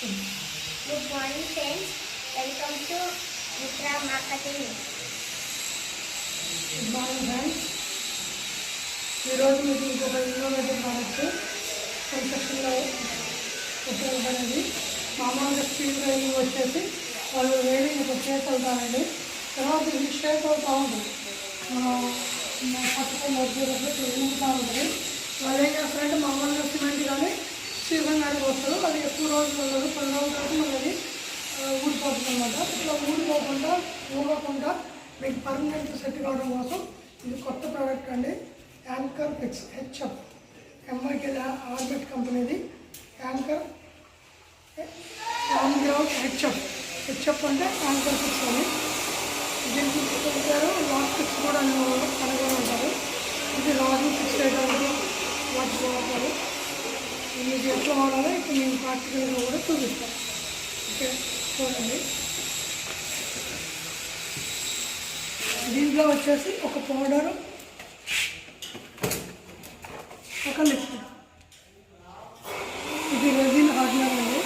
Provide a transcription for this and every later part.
Good morning friends welcome to Mitra marketing good morning friends ఈరోజు మీకు ఇంకొక innovative product కన్స్ట్రక్షన్లో ఉపయోగపడేది. మామూలుగా స్పీడ్ రైలింగ్ వచ్చేసి వాళ్ళు వేడి ఒక షేప్ అవుతారండి తర్వాత ఇది షేప్ అవుతూ ఉంటుంది మనం పట్టుకొని వచ్చేటప్పుడు ఉంటుంది వాళ్ళు ఏం చేస్తారంటే మామూలుగా సిమెంట్ కానీ సీజన్ కానీ వస్తారు. అది ఎక్కువ రోజులు ఉండదు కొన్ని రోజుల తర్వాత మళ్ళీ ఊడిపోతుంది అనమాట ఇట్లా ఊడిపోకుండా ఊడకుండా మీకు పర్మనెంట్ సెట్ కావడం కోసం ఇది కొత్త ప్రోడక్ట్ అండి. యాంకర్ ఫిక్స్ హెచ్ఎఫ్ ఎంఐకి ఆర్బిట్ కంపెనీది anchor on ground HF HF అంటే యాంకర్ ఫిక్స్ అని దీనికి చెప్పారు లాక్ ఫిక్స్ కూడా కనుగొని ఉంటారు ఇది లాజింగ్ ఫిక్స్ చేయడానికి వాటి వాడతారు ఇది ఎట్లా వాడాలో ఇప్పుడు నేను ప్రాక్టికల్గా కూడా చూపిస్తాను. ఓకే? చూడండి. దీంట్లో వచ్చేసి ఒక పౌడరు ఒక లిక్విడ్ ఇది రెజిన్ హార్డ్నర్ అండి.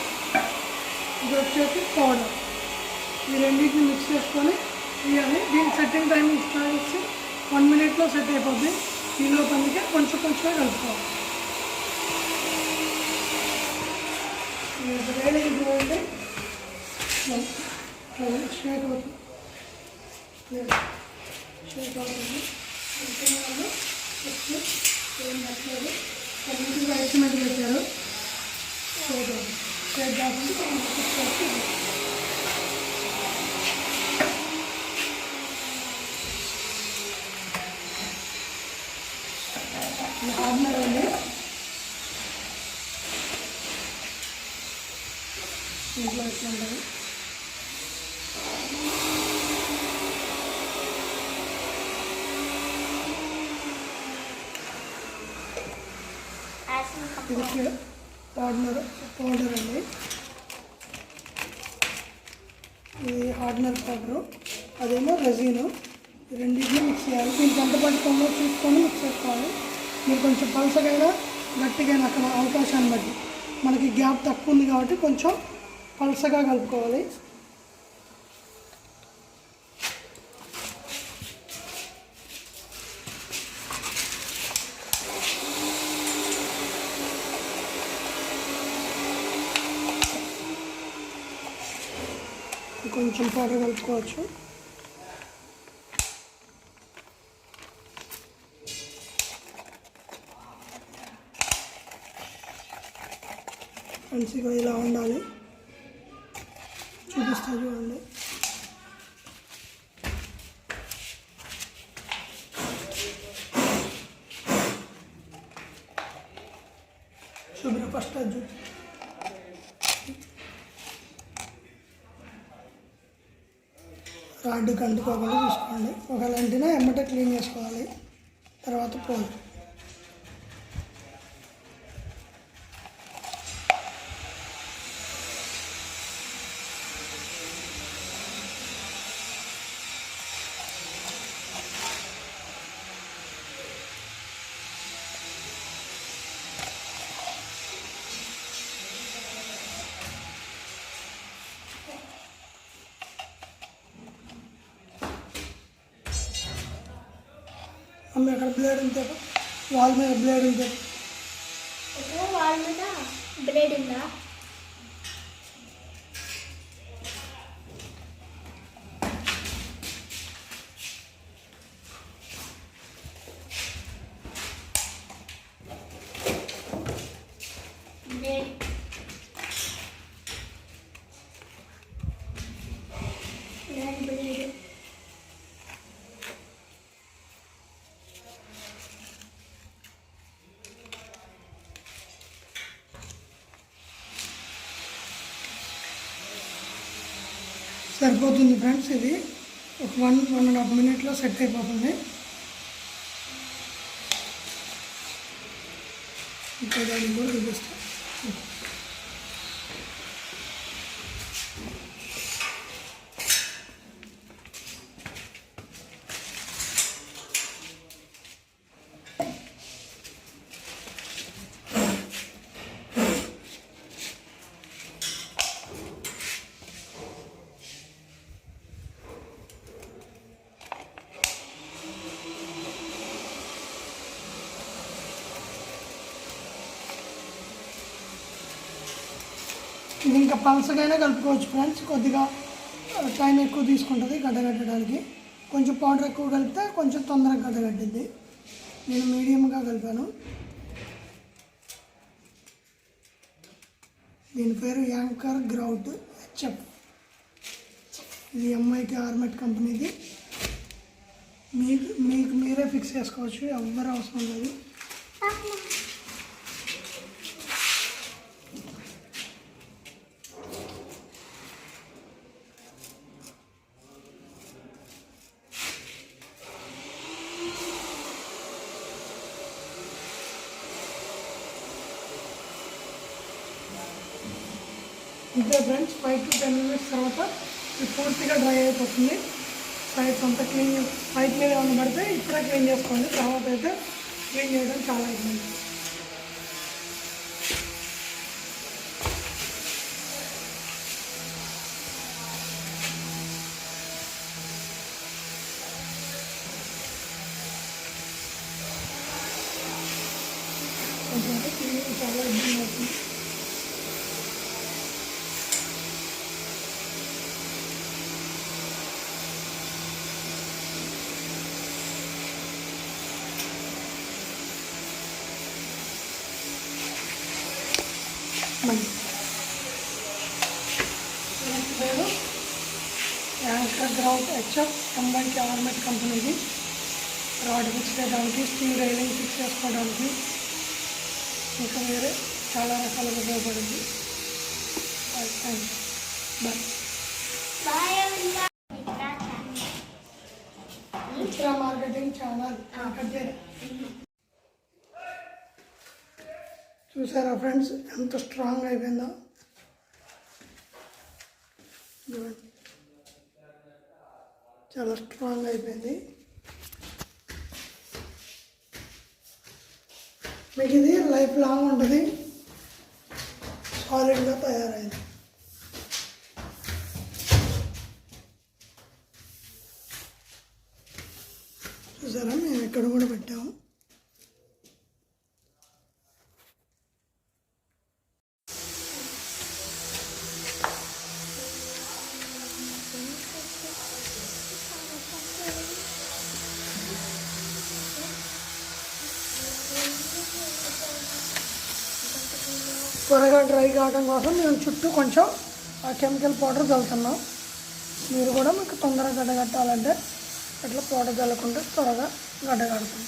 ఇది వచ్చేసి పౌడర్. ఈ రెండింటిని మిక్స్ చేసుకొని ఇవ్వాలి దీని సెట్టింగ్ టైం ఇచ్చి వన్ మినిట్లో సెట్ అయిపోద్ది. దీనిలో పనికి కొంచెం కొంచెమే కలుపుకోవాలి రైలింగ్ చూడండి షేక్ అవుతుంది. షేక్ అవుతుంది. వాళ్ళు వచ్చి ఏం పెట్టలేదు. కొన్నింటికి ఎస్టిమేట్ పెట్టారు. షేక్ అవుతుంది. షేక్ కాకుండా హార్నర్ అండి ఇంట్లో ఎట్లా ఉంటుంది? ఇది హార్డ్నర్ పౌడర్ అండి. ఇది హార్డ్నర్ పౌడరు. అదేమో రెజీను. రెండింటిని మిక్స్ చేయాలి. దీనికి ఎంత పడుతుందో చూసుకొని మిక్స్ చేసుకోవాలి. మీరు కొంచెం పలసగైనా గట్టిగా అక్కడ అవకాశాన్ని బట్టి. మనకి గ్యాప్ తక్కువ ఉంది కాబట్టి కొంచెం పలసగా కలుపుకోవాలి కొంచెం పౌడర్ కలుపుకోవచ్చు మంచిగా ఇలా ఉండాలి చూపిస్తా చూడండి శుభ్ర ఫస్ట్ అది చూపి రాడ్డుకి అంటుకోకుండా చూసుకోండి ఒకవేళ అంటినా ఎమ్మటే క్లీన్ చేసుకోవాలి. తర్వాత పోదు అమ్మ అక్కడ బ్లేడ్ ఉంటే వాల్ మీద బ్లేడ్ ఉంటే వాళ్ళ మీద బ్లేడ్ ఉందా? సరిపోతుంది ఫ్రెండ్స్ ఇది. ఒక వన్ వన్ అండ్ హాఫ్ మినిట్లో సెట్ అయిపోతుంది. ఇంకా దాన్ని కూడా చూపిస్తాను ఇది ఇంకా పలసగానే కలుపుకోవచ్చు ఫ్రెండ్స్ కొద్దిగా టైం ఎక్కువ తీసుకుంటుంది గడ్డగట్టడానికి కొంచెం పౌడర్ ఎక్కువ కలిపితే కొంచెం తొందరగా గడ్డగట్టింది నేను మీడియంగా కలిపాను. దీని పేరు యాంకర్ గ్రౌట్ హెచ్ఎఫ్. ఇది ఎంఐటి ఆర్మెట్ కంపెనీది మీకు మీకు మీరే ఫిక్స్ చేసుకోవచ్చు. ఎవ్వరు అవసరం లేదు. ఇదే friends five to ten minutes తర్వాత ఇది పూర్తిగా డ్రై అయిపోతుంది. సైడ్స్ అంతా క్లీన్ పైప్ మీద ఏమైనా పడితే ఇప్పుడే క్లీన్ చేసుకోండి. తర్వాత అయితే క్లీన్ చేయడం చాలా ఇబ్బంది కొంచెం అయితే క్లీన్ చాలా ఇబ్బంది అవుతుంది మళ్ళీ పేరు యాంకర్ గ్రౌండ్ హెచ్ఎఫ్ ఎంఐకి ఆర్మెట్ కంపెనీది రాడ్ ఫిక్స్ చేయడానికి స్టీల్ రైలింగ్ ఫిక్స్ చేసుకోవడానికి ఇంకా వేరే చాలా రకాలుగా ఉపయోగపడింది. Thank bye bye Mitra marketing channel market చూసారా ఫ్రెండ్స్? ఎంత స్ట్రాంగ్ అయిపోయిందో. చాలా స్ట్రాంగ్ అయిపోయింది. మీకు ఇది లైఫ్ లాంగ్ ఉంటుంది. సాలిడ్గా తయారైంది. త్వరగా డ్రై కావడం కోసం మేము చుట్టూ కొంచెం ఆ కెమికల్ పౌడర్ చల్లుతున్నాం. మీరు కూడా మీకు తొందరగా గడ్డగట్టాలంటే అట్లా పౌడర్ చల్లకుండా త్వరగా గడ్డగడుతుంది